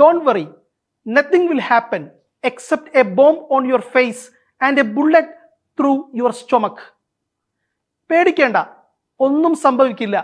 Don't worry nothing will happen except a bomb on your face and a bullet through your stomach പേടിക്കേണ്ട. ഒന്നും സംഭവിക്കില്ല.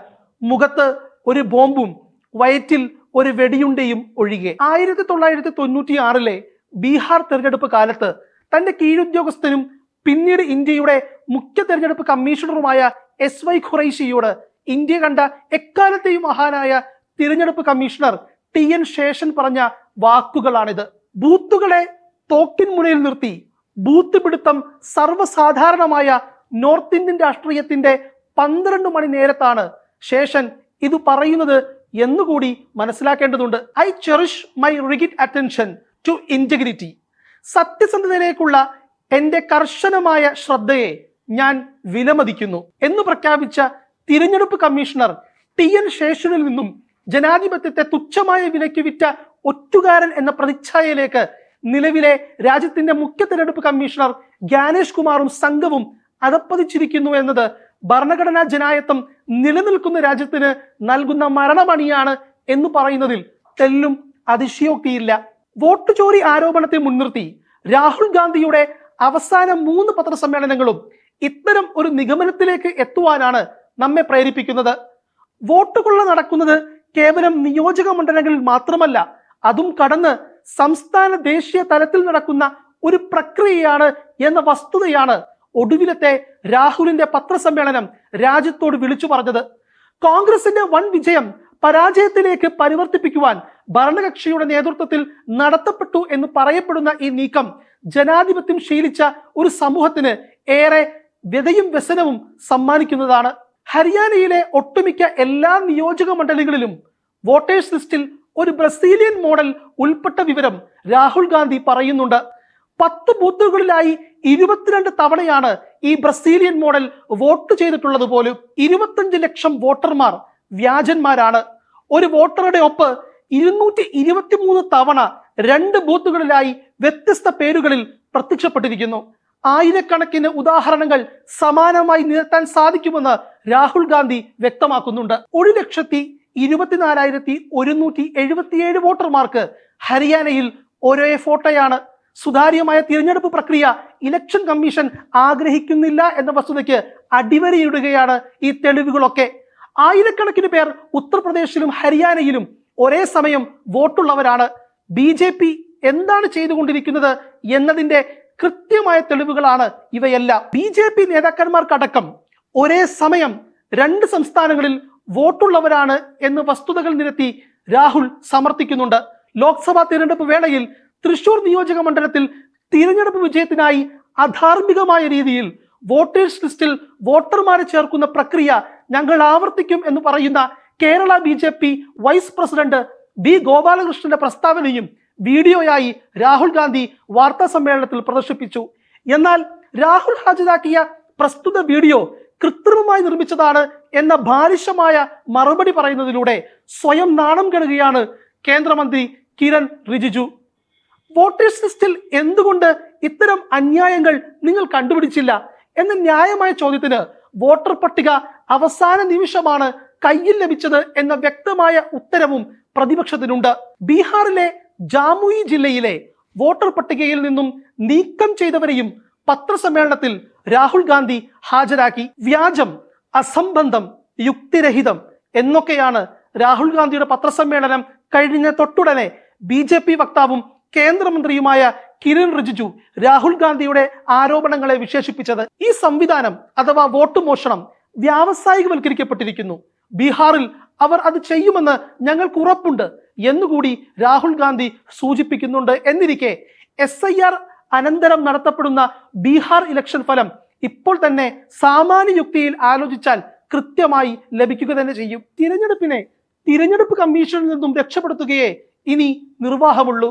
മുഖത്ത് ഒരു ബോംബും വയറ്റിൽ ഒരു വെടിയുണ്ടയും ഒഴികെ. ആയിരത്തി തൊള്ളായിരത്തി തൊണ്ണൂറ്റി ആറിലെ ബീഹാർ തെരഞ്ഞെടുപ്പ് കാലത്ത് തന്റെ കീഴുദ്യോഗസ്ഥനും പിന്നീട് ഇന്ത്യയുടെ മുഖ്യ തെരഞ്ഞെടുപ്പ് കമ്മീഷണറുമായ എസ് വൈ ഖുറൈഷിയോട് ഇന്ത്യ കണ്ട എക്കാലത്തെയും മഹാനായ തിരഞ്ഞെടുപ്പ് കമ്മീഷണർ ടി എൻ ശേഷൻ പറഞ്ഞ വാക്കുകളാണിത്. ബൂത്തുകളെ തോക്കിൻ മുനയിൽ നിർത്തി. ബൂത്ത് പിടുത്തം സർവസാധാരണമായ നോർത്ത് ഇന്ത്യൻ രാഷ്ട്രീയത്തിന്റെ പന്ത്രണ്ട് മണി നേരത്താണ് ശേഷൻ ഇത് പറയുന്നത് എന്നുകൂടി മനസ്സിലാക്കേണ്ടതുണ്ട്. I cherish my rigid attention to integrity. സത്യസന്ധതയിലേക്കുള്ള എന്റെ കർശനമായ ശ്രദ്ധയെ ഞാൻ വിലമതിക്കുന്നു. എന്ന് പ്രഖ്യാപിച്ച തിരഞ്ഞെടുപ്പ് കമ്മീഷണർ ടി എൻ ശേഷനിൽ നിന്നും ജനാധിപത്യത്തെ തുച്ഛമായ വിലയ്ക്ക് വിറ്റ ഒറ്റുകാരൻ എന്ന പ്രതിച്ഛായയിലേക്ക് നിലവിലെ രാജ്യത്തിന്റെ മുഖ്യ തെരഞ്ഞെടുപ്പ് കമ്മീഷണർ ജ്ഞാനേഷ് കുമാറും സംഘവും അതപ്പതിച്ചിരിക്കുന്നു എന്നത് ഭരണഘടനാ ജനായത്വം നിലനിൽക്കുന്ന രാജ്യത്തിന് നൽകുന്ന മരണമണിയാണ് എന്ന് പറയുന്നതിൽ തെല്ലും അതിശയോക്തിയില്ല വോട്ട് ചോരി ആരോപണത്തെ മുൻനിർത്തി രാഹുൽ ഗാന്ധിയുടെ അവസാന മൂന്ന് പത്രസമ്മേളനങ്ങളും ഇത്തരം ഒരു നിഗമനത്തിലേക്ക് എത്തുവാനാണ് നമ്മെ പ്രേരിപ്പിക്കുന്നത്. വോട്ടുകൊള്ള നടക്കുന്നത് കേവലം നിയോജക മണ്ഡലങ്ങളിൽ മാത്രമല്ല അതും കടന്ന് സംസ്ഥാന ദേശീയ തലത്തിൽ നടക്കുന്ന ഒരു പ്രക്രിയയാണ് എന്ന വസ്തുതയാണ് ഒടുവിലത്തെ രാഹുലിന്റെ പത്രസമ്മേളനം രാജ്യത്തോട് വിളിച്ചു പറഞ്ഞത്. കോൺഗ്രസിന്റെ വൻ വിജയം പരാജയത്തിലേക്ക് പരിവർത്തിപ്പിക്കുവാൻ ഭരണകക്ഷിയുടെ നേതൃത്വത്തിൽ നടത്തപ്പെട്ടു എന്ന് പറയപ്പെടുന്ന ഈ നീക്കം ജനാധിപത്യം ശീലിച്ച ഒരു സമൂഹത്തിന് ഏറെ വ്യതയും വ്യസനവും സമ്മാനിക്കുന്നതാണ്. ഹരിയാനയിലെ ഒട്ടുമിക്ക എല്ലാ നിയോജക മണ്ഡലങ്ങളിലും വോട്ടേഴ്സ് ലിസ്റ്റിൽ ഒരു ബ്രസീലിയൻ മോഡൽ ഉൾപ്പെട്ട വിവരം രാഹുൽ ഗാന്ധി പറയുന്നുണ്ട്. പത്ത് ബൂത്തുകളിലായി ഇരുപത്തിരണ്ട് തവണയാണ് ഈ ബ്രസീലിയൻ മോഡൽ വോട്ട് ചെയ്തിട്ടുള്ളത് പോലും. ഇരുപത്തഞ്ച് ലക്ഷം വോട്ടർമാർ വ്യാജന്മാരാണ്. ഒരു വോട്ടറുടെ ഒപ്പ് ഇരുന്നൂറ്റി ഇരുപത്തിമൂന്ന് തവണ രണ്ട് ബൂത്തുകളിലായി വ്യത്യസ്ത പേരുകളിൽ പ്രത്യക്ഷപ്പെട്ടിരിക്കുന്നു. ആയിരക്കണക്കിന് ഉദാഹരണങ്ങൾ സമാനമായി നിരത്താൻ സാധിക്കുമെന്ന് രാഹുൽ ഗാന്ധി വ്യക്തമാക്കുന്നുണ്ട്. ഒരു ലക്ഷത്തി ഇരുപത്തിനാലായിരത്തി ഒരുന്നൂറ്റി എഴുപത്തിയേഴ് വോട്ടർമാർക്ക് ഹരിയാനയിൽ ഒരേ ഫോട്ടോയാണ്. സുതാര്യമായ തിരഞ്ഞെടുപ്പ് പ്രക്രിയ ഇലക്ഷൻ കമ്മീഷൻ ആഗ്രഹിക്കുന്നില്ല എന്ന വസ്തുതയ്ക്ക് അടിവരയിടുകയാണ് ഈ തെളിവുകളൊക്കെ. ആയിരക്കണക്കിന് പേർ ഉത്തർപ്രദേശിലും ഹരിയാനയിലും ഒരേ സമയം വോട്ടുള്ളവരാണ്. ബി എന്താണ് ചെയ്തുകൊണ്ടിരിക്കുന്നത് എന്നതിന്റെ കൃത്യമായ തെളിവുകളാണ് ഇവയെല്ലാം. ബി ജെ പി നേതാക്കന്മാർക്കടക്കം ഒരേ സമയം രണ്ട് സംസ്ഥാനങ്ങളിൽ വോട്ടുള്ളവരാണ് എന്ന് വസ്തുതകൾ നിരത്തി രാഹുൽ സമർത്ഥിക്കുന്നുണ്ട്. ലോക്സഭാ തിരഞ്ഞെടുപ്പ് വേളയിൽ തൃശൂർ നിയോജക മണ്ഡലത്തിൽ തിരഞ്ഞെടുപ്പ് വിജയത്തിനായി അധാർമികമായ രീതിയിൽ വോട്ടേഴ്സ് ലിസ്റ്റിൽ വോട്ടർമാരെ ചേർക്കുന്ന പ്രക്രിയ ഞങ്ങൾ ആവർത്തിക്കും എന്ന് പറയുന്ന Kerala B vice president B ഗോപാലകൃഷ്ണന്റെ പ്രസ്താവനയും വീഡിയോയായി രാഹുൽ ഗാന്ധി വാർത്താ സമ്മേളനത്തിൽ പ്രദർശിപ്പിച്ചു. എന്നാൽ രാഹുൽ ഹാജരാക്കിയ പ്രസ്തുത വീഡിയോ കൃത്രിമമായി നിർമ്മിച്ചതാണ് എന്ന ബാലിശമായ മറുപടി പറയുന്നതിലൂടെ സ്വയം നാണം കെടുകയാണ് കേന്ദ്രമന്ത്രി കിരൺ റിജിജു. വോട്ടേഴ്സ് ലിസ്റ്റിൽ എന്തുകൊണ്ട് ഇത്തരം അന്യായങ്ങൾ നിങ്ങൾ കണ്ടുപിടിച്ചില്ല എന്ന ന്യായമായ ചോദ്യത്തിന് വോട്ടർ പട്ടിക അവസാന നിമിഷമാണ് കയ്യിൽ ലഭിച്ചത് എന്ന വ്യക്തമായ ഉത്തരവും പ്രതിപക്ഷത്തിനുണ്ട്. ബീഹാറിലെ ജാമുയി ജില്ലയിലെ വോട്ടർ പട്ടികയിൽ നിന്നും നീക്കം ചെയ്തവരെയും പത്രസമ്മേളനത്തിൽ രാഹുൽ ഗാന്ധി ഹാജരാക്കി. വ്യാജം അസംബന്ധം യുക്തിരഹിതം എന്നൊക്കെയാണ് രാഹുൽ ഗാന്ധിയുടെ പത്രസമ്മേളനം കഴിഞ്ഞ തൊട്ടുടനെ ബി ജെ പി വക്താവും കേന്ദ്രമന്ത്രിയുമായ കിരൺ റിജിജു രാഹുൽ ഗാന്ധിയുടെ ആരോപണങ്ങളെ വിശേഷിപ്പിച്ചത്. ഈ സംവിധാനം അഥവാ വോട്ട് മോഷണം വ്യാവസായികവൽക്കരിക്കപ്പെട്ടിരിക്കുന്നു. ബീഹാറിൽ അവർ അത് ചെയ്യുമെന്ന് ഞങ്ങൾക്ക് ഉറപ്പുണ്ട്. എന്നുകൂടി രാഹുൽ ഗാന്ധി സൂചിപ്പിക്കുന്നുണ്ട്. എന്നിരിക്കെ എസ് ഐ ആർ അനന്തരം നടത്തപ്പെടുന്ന ബീഹാർ ഇലക്ഷൻ ഫലം ഇപ്പോൾ തന്നെ സാമാന്യ യുക്തിയിൽ ആലോചിച്ചാൽ കൃത്യമായി ലഭിക്കുക തന്നെ ചെയ്യും. തിരഞ്ഞെടുപ്പിനെ തിരഞ്ഞെടുപ്പ് കമ്മീഷനിൽ നിന്നും രക്ഷപ്പെടുത്തുകയേ ഇനി നിർവാഹമുള്ളൂ.